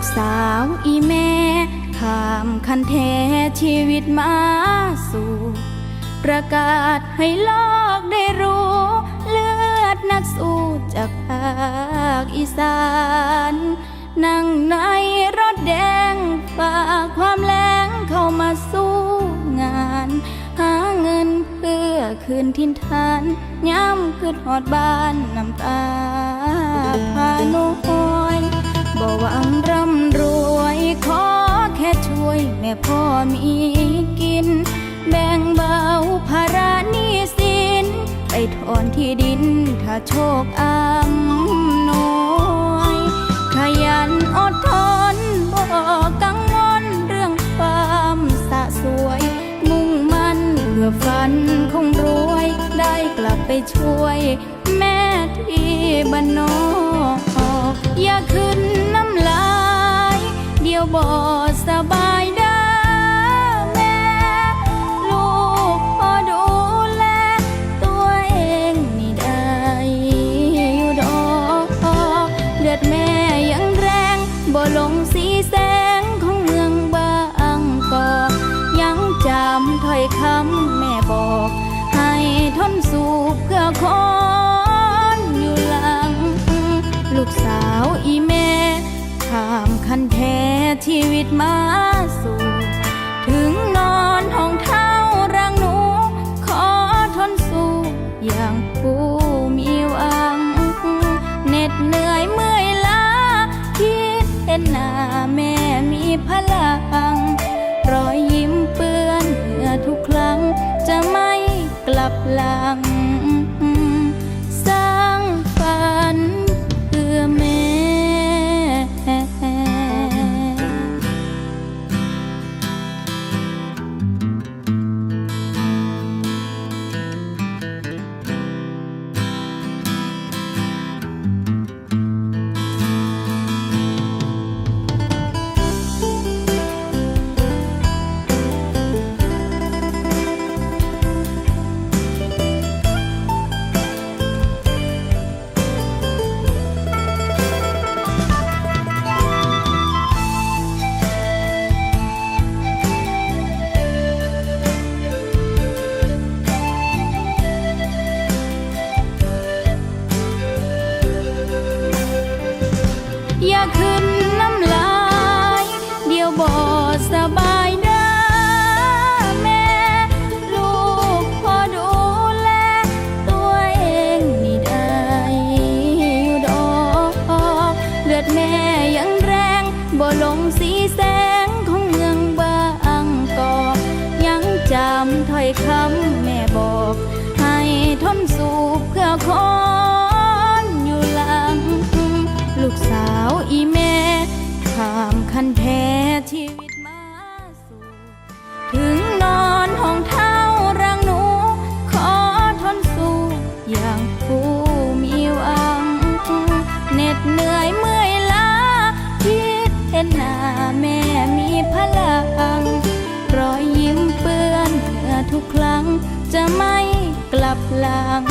กสาวอีแม่ข้ามคันแท้ชีวิตมาสู่ ประกาศให้โลกได้รู้ เลือดนักสู้จากภาคอีสาน นั่งในรถแดงฝากความแรงเข้ามาสู้งาน หาเงินเพื่อคืนทินฐานย้ำคืนหอดบ้านน้ำตาพา พ่อมีกิน แบ่งเบาภาระหนี้สิน ไปถอนที่ดินถ้าโชคอำนวยขยันอดทนบอกกังวลเรื่องความสะสวย มุ่งมั่นเพื่อฝันคงรวย ได้กลับไปช่วย แม่ที่บ้านนอกอย่าขึ้นน้ำลาย เดียวบ่สบายำถ้อยคำแม่บอก ให้ทนสู้เพื่อคนอยู่หลัง ลูกสาวอีแม่ข้ามคันแท้ชีวิตมาสู่ ถึงนอนห้องท้า ขึ้นน้ำลาย เดี๋ยวบ่สบายเด้อแม่ ลูกพอดูแลตัวเองนี่ได้อยู่ดอกเลือดแม่ยังแรงบ่ลงสีแสงของเมืองบางกอกยังจำถ้อยคำแม่บอก ให้ทนสู้เพื่อคน หน้าแม่มีพลัง รอยยิ้มเปื้อนเมื่อทุกครั้งจะไม่กลับหลัง